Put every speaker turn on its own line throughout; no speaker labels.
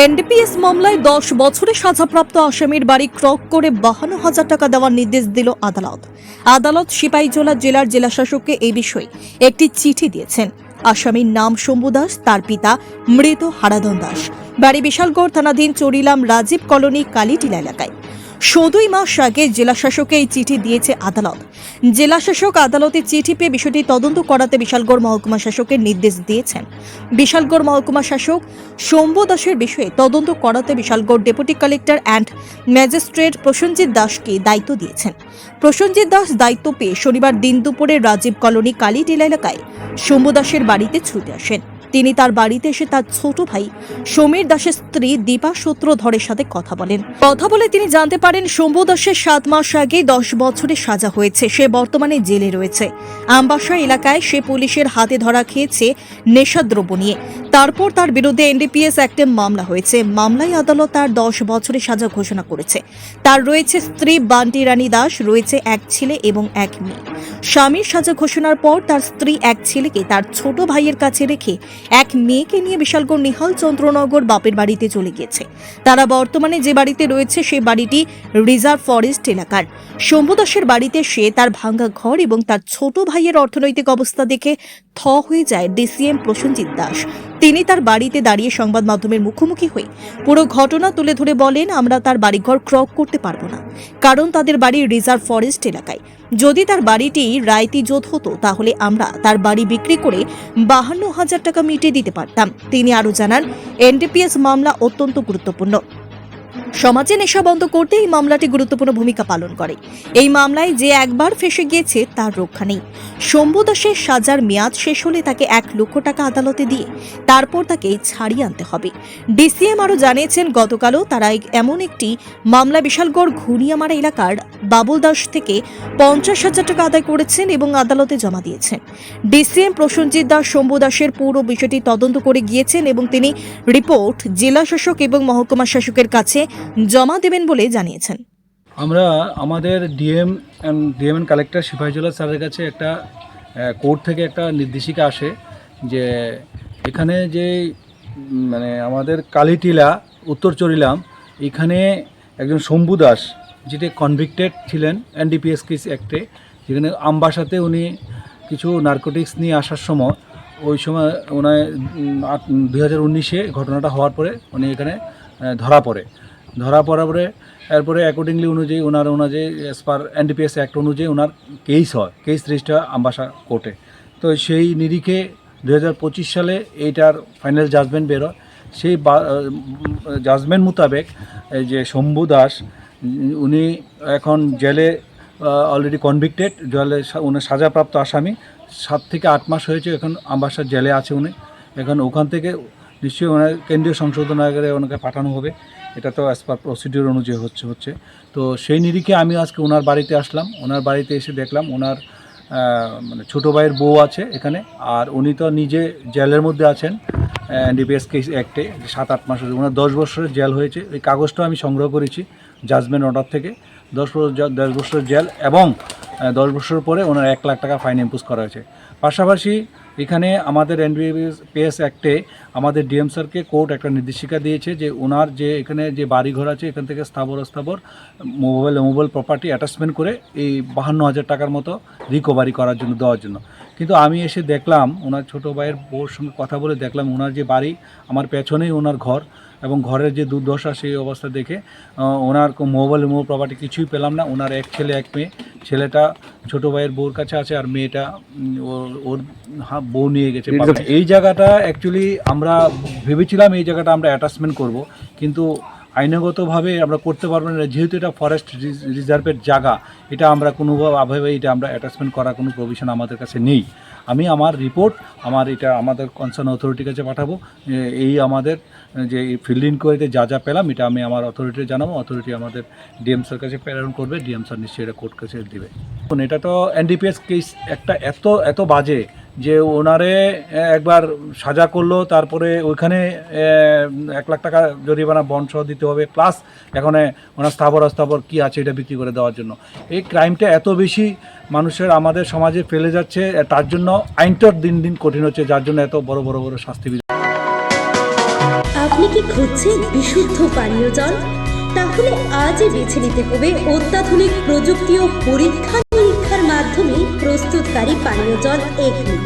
NDPS মামলায় দশ বছরে সাজাপ্রাপ্ত আসামির বাড়ি ক্রক করে বাহান্ন হাজার টাকা দেওয়ার নির্দেশ দিল আদালত। আদালত সিপাহীজলা জেলার জেলাশাসককে এই বিষয়ে একটি চিঠি দিয়েছেন। আসামির নাম শম্ভু দাস, তার পিতা মৃত হারাধন দাস। বাড়ি বিশালগড় থানাধীন চরিলাম রাজীব কলোনি, কালীটিলা এলাকায়। সদুই মাস আগে জেলাশাসককে এই চিঠি দিয়েছে আদালত। জেলাশাসক আদালতে চিঠি পেয়ে বিষয়টি তদন্ত করাতে বিশালগড় মহকুমা শাসকের নির্দেশ দিয়েছেন। বিশালগড় মহকুমা শাসক শম্ভু দাসের বিষয়ে তদন্ত করাতে Bishalgarh deputy collector and magistrate Prasenjit দাসকে দায়িত্ব দিয়েছেন। প্রসেনজিৎ দাস দায়িত্ব পেয়ে শনিবার দিন দুপুরে রাজীব কলোনি কালীটিলা এলাকায় শম্ভু দাসের বাড়িতে ছুটে আসেন। তিনি তার বাড়িতে এসে তার ছোট ভাই সমীর দাসের স্ত্রী দীপা সূত্রধরের সাথে কথা বলেন। কথা বলে তিনি জানতে পারেন, শম্ভু দাসের সাত মাস আগে দশ বছরে সাজা হয়েছে। সে বর্তমানে জেলে রয়েছে। আমবাসা এলাকায় সে পুলিশের হাতে ধরা খেয়েছে নেশাদ্রব্য নিয়ে। তারপর তার বিরুদ্ধে এনডিপিএস অ্যাক্টে মামলা হয়েছে। মামলায় আদালত তার দশ বছরের সাজা ঘোষণা করেছে। তার রয়েছে স্ত্রী বান্টি রানী দাস, রয়েছে এক ছেলে এবং এক মেয়ে। স্বামীর সাজা ঘোষণার পর তার স্ত্রী এক ছেলেকে তার ছোট ভাইয়ের কাছে রেখে এক মেয়েকে নিয়ে বিশালগড় নিহাল চন্দ্রনগর বাপের বাড়িতে চলে গিয়েছে। তারা বর্তমানে যে বাড়িতে রয়েছে সেই বাড়িটি রিজার্ভ ফরেস্ট এলাকার। শম্ভু দাসের বাড়িতে সে তার ভাঙ্গা ঘর এবং তার ছোট ভাইয়ের অর্থনৈতিক অবস্থা দেখে থ হয়ে যায় ডিসিএম প্রসেনজিৎ দাস। তিনি তার বাড়িতে দাঁড়িয়ে সংবাদ মাধ্যমের মুখোমুখি হয়ে পুরো ঘটনা তুলে ধরে বলেন, আমরা তার বাড়িঘর ক্রক করতে পারব না, কারণ তাদের বাড়ি রিজার্ভ ফরেস্ট এলাকায়। যদি তার বাড়িটি রায়তি জোত হতো, তাহলে আমরা তার বাড়ি বিক্রি করে বাহান্ন হাজার টাকা মিটিয়ে দিতে পারতাম। তিনি আরও জানান এনডিপিএস মামলা অত্যন্ত গুরুত্বপূর্ণ। সমাজে নেশা বন্ধ করতে এই মামলাটি গুরুত্বপূর্ণ ভূমিকা পালন করে। এই মামলায় যে একবার ফেসে গিয়েছে, তার রক্ষা নেই। শম্ভু দাসের সাজার মেয়াদ শেষ হলে তাকে এক লক্ষ টাকা আদালতে দিয়ে তারপর তাকে ছাড়িয়ে আনতে হবে। ডিসিএম আরও জানিয়েছেন, গতকালও তারা এমন একটি মামলা বিশালগড় ঘুনিয়ামারা এলাকার বাবুল দাস থেকে পঞ্চাশ হাজার টাকা আদায় করেছেন এবং আদালতে জমা দিয়েছেন। ডিসিএম প্রসেনজিৎ দাস শম্ভু দাসের পুরো বিষয়টি তদন্ত করে গিয়েছেন এবং তিনি রিপোর্ট, জেলা শাসক এবং মহকুমা শাসকের কাছে জমা দেবেন বলে জানিয়েছেন।
আমরা আমাদের DM DM and collector Sipahijala স্যারের কাছে একটা কোর্ট থেকে একটা নির্দেশিকা আসে যে এখানে যে মানে আমাদের কালীটিলা, উত্তর চরিলাম, এখানে একজন শম্ভু দাস যেটি কনভিক্টেড ছিলেন এনডিপিএস কেস অ্যাক্টে যেখানে আমবাসাতে উনি কিছু নার্কোটিক্স নিয়ে আসার সময়, ওই সময় ওনার দু হাজার ঘটনাটা হওয়ার পরে উনি এখানে ধরা পড়ে। ধরা পড়ার পরে, এরপরে অ্যাকর্ডিংলি অনুযায়ী ওনার অনুযায়ী অ্যাজ পার এনডিপিএস অ্যাক্ট অনুযায়ী ওনার কেস হয় কেস রেজিস্টার আম্বাসা কোর্টে তো সেই নিরিখে দু হাজার পঁচিশ সালে এইটার ফাইনাল জাজমেন্ট বেরোয় সেই জাজমেন্ট মোতাবেক যে শম্ভু দাস, উনি এখন জেলে অলরেডি কনভিক্টেড জেলে উনি সাজাপ্রাপ্ত আসামি। সাত থেকে আট মাস হয়েছে এখন আম্বাসার জেলে আছে উনি। এখন ওখান থেকে নিশ্চয়ই ওনার কেন্দ্রীয় সংশোধনাগারে ওনাকে পাঠানো হবে। এটা তো অ্যাজ পার প্রসিডিওর অনুযায়ী হচ্ছে হচ্ছে। তো সেই নিরিখে আমি আজকে ওনার বাড়িতে আসলাম। ওনার বাড়িতে এসে দেখলাম ওনার মানে ছোটো ভাইয়ের বউ আছে এখানে, আর উনি তো নিজে জেলের মধ্যে আছেন এনডিপিএস কেস অ্যাক্টে সাত, আট মাস হয়েছে। ওনার দশ বছরের জেল হয়েছে। ওই কাগজটাও আমি সংগ্রহ করেছি জাজমেন্ট অর্ডার থেকে। দশ বছর দশ বছরের জেল এবং দশ বছর পরে ওনার এক লাখ টাকা ফাইন ইম্পোজ করা হয়েছে। পাশাপাশি এখানে আমাদের এনবিএস পিএস অ্যাক্টে আমাদের ডিএম স্যারকে কোর্ট একটা নির্দেশিকা দিয়েছে যে ওনার যে এখানে যে বাড়িঘর আছে, এখান থেকে স্থাবর স্থাবর মোবাইল মোবাইল প্রপার্টি অ্যাটাচমেন্ট করে এই বাহান্ন হাজার টাকার মতো রিকভারি করার জন্য, দেওয়ার জন্য। কিন্তু আমি এসে দেখলাম, ওনার ছোটো ভাইয়ের বউর সঙ্গে কথা বলে দেখলাম, ওনার যে বাড়ি, আমার পেছনেই ওনার ঘর। এবং ঘরের যে দুর্দশা সেই অবস্থা দেখে ওনার মোবাইল মোবাইল প্রপার্টি কিছুই পেলাম না। ওনার এক ছেলে এক মেয়ে। ছেলেটা ছোটো ভাইয়ের বউর কাছে আছে আর মেয়েটা ওর বউ নিয়ে গেছে এই জায়গাটা অ্যাকচুয়ালি আমরা ভেবেছিলাম এই জায়গাটা আমরা অ্যাটাচমেন্ট করব কিন্তু আইনগতভাবে আমরা করতে পারব না। যেহেতু এটা ফরেস্ট রিজার্ভের জায়গা এটা আমরা কোনোভাবে এটা আমরা অ্যাটাচমেন্ট করার কোনো প্রভিশন আমাদের কাছে নেই। আমি আমার রিপোর্ট আমার এটা আমাদের কনসার্ন অথরিটির কাছে পাঠাবো। এই আমাদের যে ফিল্ড ইনকোয়ারিতে যা যা পেলাম, এটা আমি আমার অথরিটি জানাব। অথরিটি আমাদের ডিএম স্যার কাছে প্রেরণ করবে। ডিএম স্যার নিশ্চয়ই এটা কোর্ট কাছে দেবে। এটা তো এনডিপিএস কেস একটা এত এত বাজে যে ওনারে একবার সাজা করল, তারপরে ওইখানে এক লাখ টাকা জরিমানা, বন্ড সহ দিতে হবে, প্লাস এখানে ওনার স্থাবর অস্থাবর কী আছে এটা বিক্রি করে দেওয়ার জন্য। এই ক্রাইমটা এত বেশি মানুষের আমাদের সমাজে ফেলে যাচ্ছে তার জন্য আইনটা দিন দিন কঠিন হচ্ছে, যার জন্য এত বড় বড় বড় শাস্তি
আপনি কি খুঁজছেন বিশুদ্ধ পানীয় জল? তাহলে আজই বেছে নিতে হবে অত্যাধুনিক প্রযুক্তি ও পরীক্ষা মাধ্যমে প্রস্তুতকারী পানীয় জল এগনি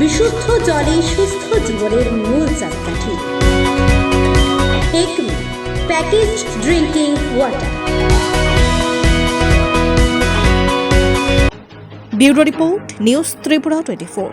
বিশুদ্ধ জলে সুস্থ জীবনের মূল চাকাঠি। Acme package drinking water.
Bureau report, news Tripura twenty four.